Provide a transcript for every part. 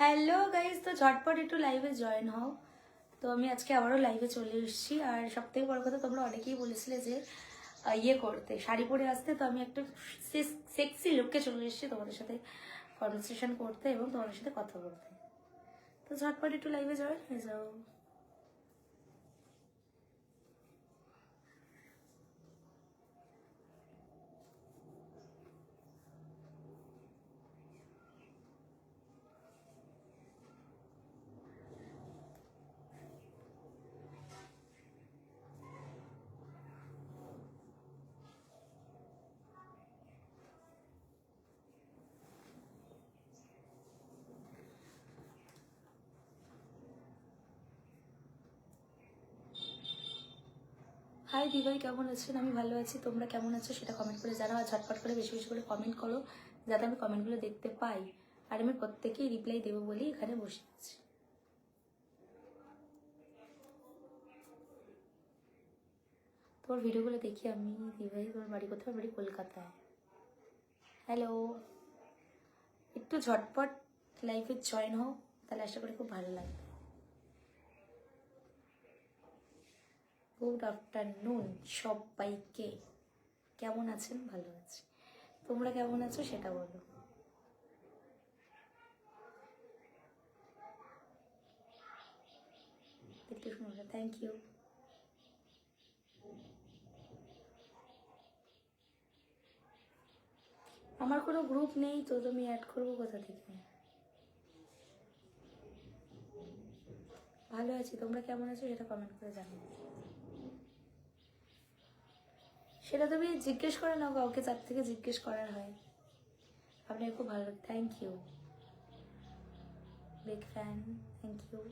Hello guys তো ঝটপট একটু লাইভে জয়েন হও। তো আমি আজকে আবারও লাইভে চলে এসেছি। আর সব থেকে বড় কথা, তোমরা অনেকেই বলেছিলে যে ইয়ে করতে। শাড়ি পরে আসতে। তো আমি একটু সেক্সি লুককে চলে এসেছি তোমাদের সাথে কনভারসেশন করতে এবং তোমাদের সাথে কথা বলতে। তো ঝটপট একটু লাইভে জয়েন হয়ে যাও। হাই দিভাই কেমন আছেন? আমি ভালো আছি। তোমরা কেমন আছো সেটা কমেন্ট করে জানাও। আর ঝটপট করে বেশি বেশি করে কমেন্ট করো, যাতে আমি কমেন্টগুলো দেখতে পাই। আর আমি প্রত্যেকেই রিপ্লাই দেবো বলেই এখানে বসে আছি তোমার ভিডিওগুলো দেখি আমি, দিভাই তোমার বাড়ি কোথায়? বাড়ি কলকাতায়। হ্যালো একটু ঝটপট লাইফে জয়েন হও, তাহলে আশা করি খুব ভালো লাগবে। গুড আফটারনুন সবাইকে। কেমন আছেন? ভালো আছি। তোমরা কেমন আছো সেটা বলো। থ্যাংক ইউ আমার কোনো গ্রুপ নেই, তো তুমি অ্যাড করব কোথা থেকে? ভালো আছি, তোমরা কেমন আছো সেটা কমেন্ট করে জানাও। সেটা তুমি জিজ্ঞেস করে নাও কাউকে, তার থেকে জিজ্ঞেস করার হয়। আপনার খুব ভালো thank you big fan thank you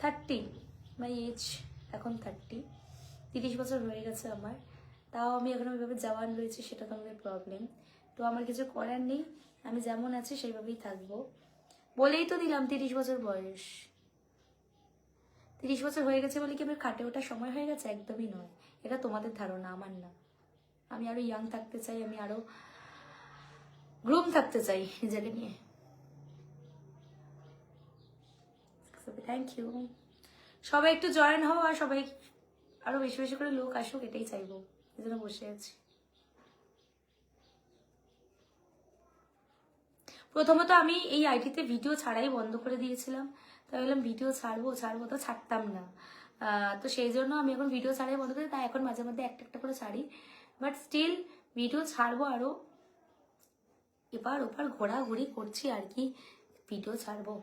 thirty my age এখন থার্টি তিরিশ বছর হয়ে গেছে আমার। তাও আমি এখন ওইভাবে জওয়ান রয়েছে, সেটা তো আমাদের প্রবলেম তো আমার কিছু করার নেই। আমি যেমন আছি, সেইভাবেই থাকব। বলেই তো দিলাম তিরিশ বছর বয়স। তিরিশ বছর হয়ে গেছে বলে কি আমার খাটে ওঠার সময় হয়ে গেছে? একদমই নয়। এটা তোমাদের ধারণা, আমার না। আমি আরও ইয়াং থাকতে চাই, আমি আরও গ্রুম থাকতে চাই নিজেকে নিয়ে। থ্যাংক ইউ সবাই একটু জয়েন হও আর সবাই আরও বেশি বেশি করে লোক আসুক, এটাই চাইব। এই জন্য বসে আছি। প্রথমত আমি এই আইডিতে ভিডিও ছাড়াই বন্ধ করে দিয়েছিলাম। তাই বললাম ভিডিও ছাড়বো ছাড়বো তো ছাড়তাম না। তো সেই জন্য আমি এখন ভিডিও ছাড়াই বন্ধ করি, তাই এখন মাঝে মধ্যে একটা একটা করে ছাড়ি। বাট স্টিল ভিডিও ছাড়বো আরও এবার ওপার ঘোরাঘুরি করছি আর কি ভিডিও ছাড়বো।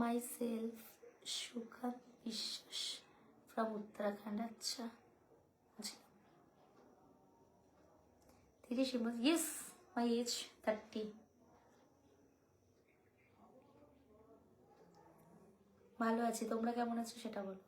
মাই সেলফ সুখা বিশ্বাস ফ্রম উত্তরাখণ্ড আচ্ছা। বুঝলাম তিরিশ ইয়েস মাই age থার্টি ভালো আছি তোমরা কেমন আছো সেটা বলো।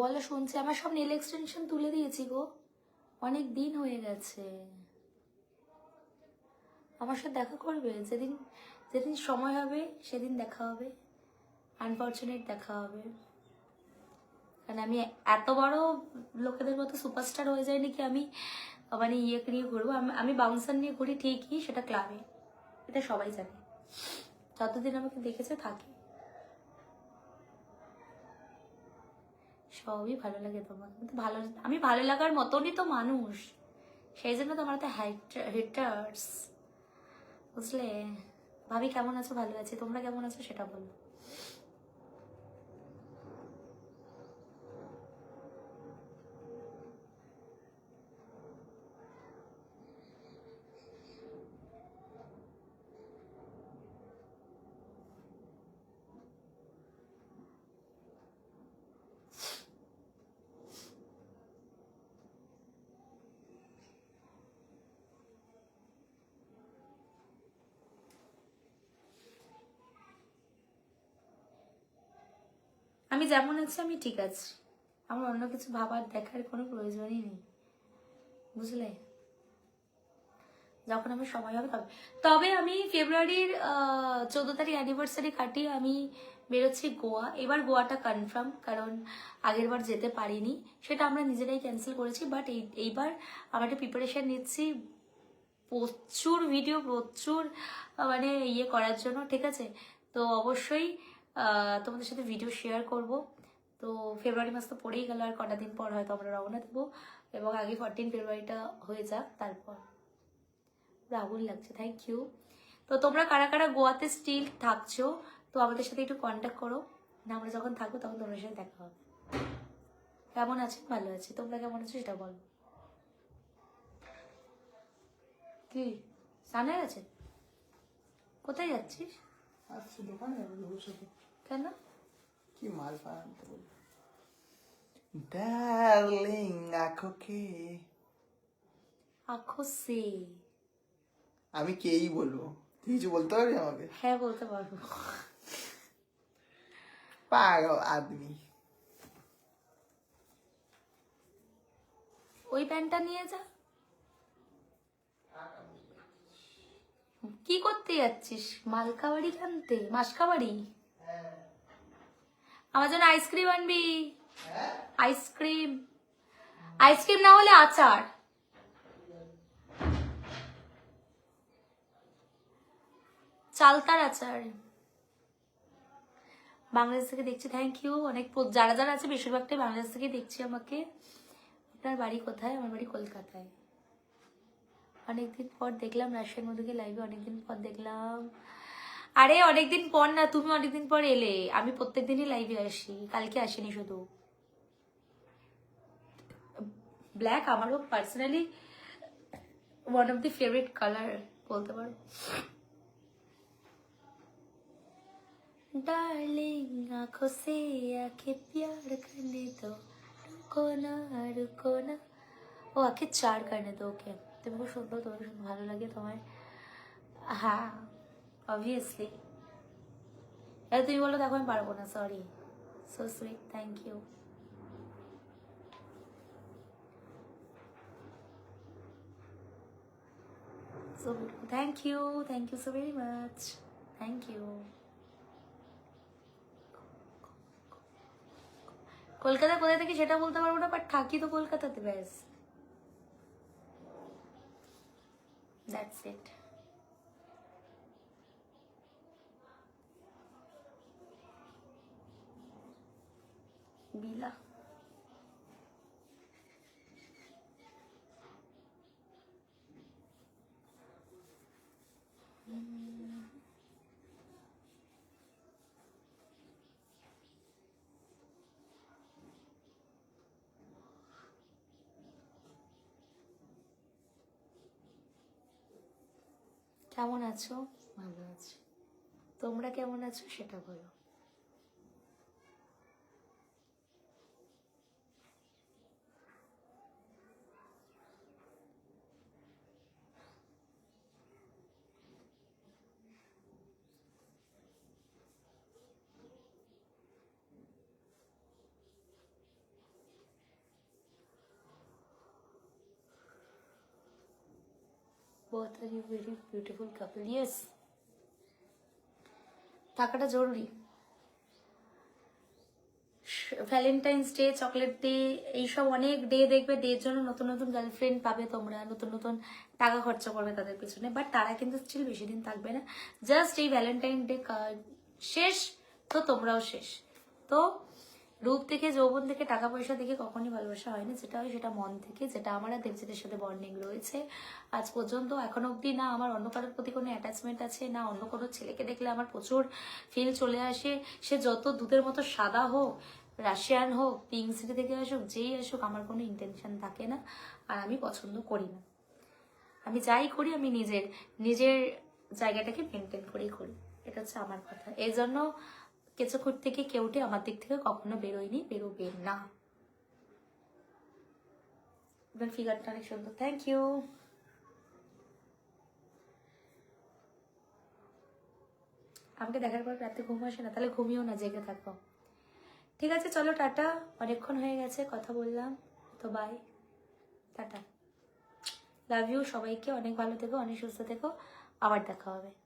বলো শুনছি, আমার সব নেল এক্সটেনশন তুলে দিয়েছি গো। অনেক দিন হয়ে গেছে। আমার সাথে দেখা করবে, যেদিন যেদিন সময় হবে, সেদিন দেখা হবে। আনফর্চুনেট দেখা হবে। কারণ আমি এত বড় লোকেদের মতো সুপারস্টার হয়ে যায়নি কি আমি মানে ইয়ে নিয়ে ঘুরবো। আমি বাউন্সার নিয়ে ঘুরি ঠিকই, সেটা ক্লাবে এটা সবাই জানে। যতদিন আমাকে দেখেছে, থাকি। সবই ভালো লাগে তোমার। ভালো, আমি ভালো লাগার মতনই তো মানুষ। সেই জন্য তোমার তো হেটার্স বুঝলে? ভাবি কেমন আছো? ভালো আছি। তোমরা কেমন আছো? সেটা বলো। আমি যেমন আছি, আমি ঠিক আছি। আমার অন্য কিছু ভাবার, দেখার কোনো প্রয়োজনই নেই। বুঝলে? যখন আমি সময় হবে তবে তবে আমি ফেব্রুয়ারির চোদ্দ তারিখ অ্যানিভার্সারি কাটিয়ে আমি বেরোচ্ছি গোয়া। এবার গোয়াটা কনফার্ম কারণ আগের বার যেতে পারিনি। সেটা আমরা নিজেরাই ক্যান্সেল করেছি বাট এই, এইবার আমরা একটা প্রিপারেশন নিচ্ছি। প্রচুর ভিডিও প্রচুর মানে ইয়ে করার জন্য, ঠিক আছে? তো অবশ্যই তোমাদের সাথে ভিডিও শেয়ার করব। তো ফেব্রুয়ারি মাস তো পড়েই গেল, আর কটা দিন পর হয়তো আমরা রওনা দেবো। এবং আগে ফোরটিন ফেব্রুয়ারিটা হয়ে যাক, তারপর রাহুল লাগছে থ্যাংক ইউ তো তোমরা কারা কারা গোয়াতে স্টিল থাকছো, তো আমাদের সাথে একটু কন্ট্যাক্ট করো। না, আমরা যখন থাকব তখন তোমাদের সাথে দেখা হবে। কেমন আছে? ভালো আছি। তোমরা কেমন আছো সেটা বলো। কি? সামনে আছে? কোথায় যাচ্ছিস? আচ্ছা দোকানে কেন? কি মাল আনতে বলব ডার্লিং আখোকে আখো সে। আমি কেই বলব? তুই কিছু বলতে পারবি আমাকে? হ্যাঁ বলতে পারব। পাগল আদমি। ওই প্যান্টটা নিয়ে যা। কি করতে যাচ্ছিস? মালকাবাড়ি খানতে মাসকাবাড়ি? আমার জন্য আইসক্রিম আনবি। আইসক্রিম। আইসক্রিম না হলে আচার। চালতার আচার। বাংলাদেশ থেকে দেখছি থ্যাংক ইউ অনেক যারা যারা আছে বেশিরভাগটাই বাংলাদেশ থেকে দেখছি আমাকে। আপনার বাড়ি কোথায়? আমার বাড়ি কলকাতায়। অনেকদিন পর দেখলাম রাশিয়ার মধ্যে লাইভে অনেকদিন পর দেখলাম। আরে অনেকদিন পর না তুমি অনেকদিন পর এলে আমি প্রত্যেক দিনই লাইভে আসি কালকে আসিনি শুধু ব্ল্যাক আমারও personally one of the favourite colour বলতে পারো डार्लिंग आंखों से आके प्यार करने दो रुको ना रुको ना ও আকে চার করনে দো ওকে তুমি খুব সুন্দর তোমাকে শুনতে ভালো লাগে তোমার হ্যাঁ অবভিয়াসলি এবার তুমি বলো দেখো আমি পারব না sorry so sweet thank you so thank you thank you so very much thank you Kolkata কোথায় থেকে সেটা বলতে পারব না বাট থাকি তো কলকাতাতে, ব্যাস. দ্যাটস ইট বিলা কেমন আছো? ভালো আছো। তোমরা কেমন আছো সেটা বলো। Both are you very beautiful couple, yes. থাকাটা জরুরি। ভ্যালেন্টাইন্স ডে চকলেট ডে এইসব অনেক ডে দেখবে ডের জন্য নতুন নতুন গার্লফ্রেন্ড পাবে তোমরা, নতুন নতুন টাকা খরচা করবে তাদের পিছনে বাট তারা কিন্তু স্টিল বেশি দিন থাকবে না। জাস্ট এই ভ্যালেন্টাইন ডে শেষ, তো তোমরাও শেষ। তো রূপ থেকে যৌবন থেকে টাকা পয়সা থেকে কখনই ভালোবাসা হয়নি। যেটা হয় সেটা মন থেকে, যেটা আমার আর দেবজিতের সাথে বন্ডিং রয়েছে। আজ পর্যন্ত, এখন অবধি না আমার অন্য কারোর প্রতি কোনো অ্যাটাচমেন্ট আছে, না অন্য কোনো ছেলেকে দেখলে আমার প্রচুর ফিল চলে আসে। সে যত দুধের মতো সাদা হোক, রাশিয়ান হোক পিঙ্ক সিটি থেকে আসুক, যেই আসুক, আমার কোনো ইন্টেনশন থাকে না। আর আমি পছন্দ করি না। আমি যাই করি, আমি নিজের নিজের জায়গাটাকে মেনটেন করেই করি। এটা হচ্ছে আমার কথা। এই জন্য কেঁচোখুর থেকে কেউটে আমার দিক থেকে কখনো বেরোয়নি বেরোবে না। ফিগারটা অনেক সুন্দর থ্যাংক ইউ আমাকে দেখার পর রাতে ঘুম আসে না, তাহলে ঘুমিও না, জেগে থাকো। ঠিক আছে, চলো, টাটা। অনেকক্ষণ হয়ে গেছে, কথা বললাম। তো বাই টাটা। লাভ ইউ সবাইকে অনেক ভালো থেকো, অনেক সুস্থ থেকো। আবার দেখা হবে।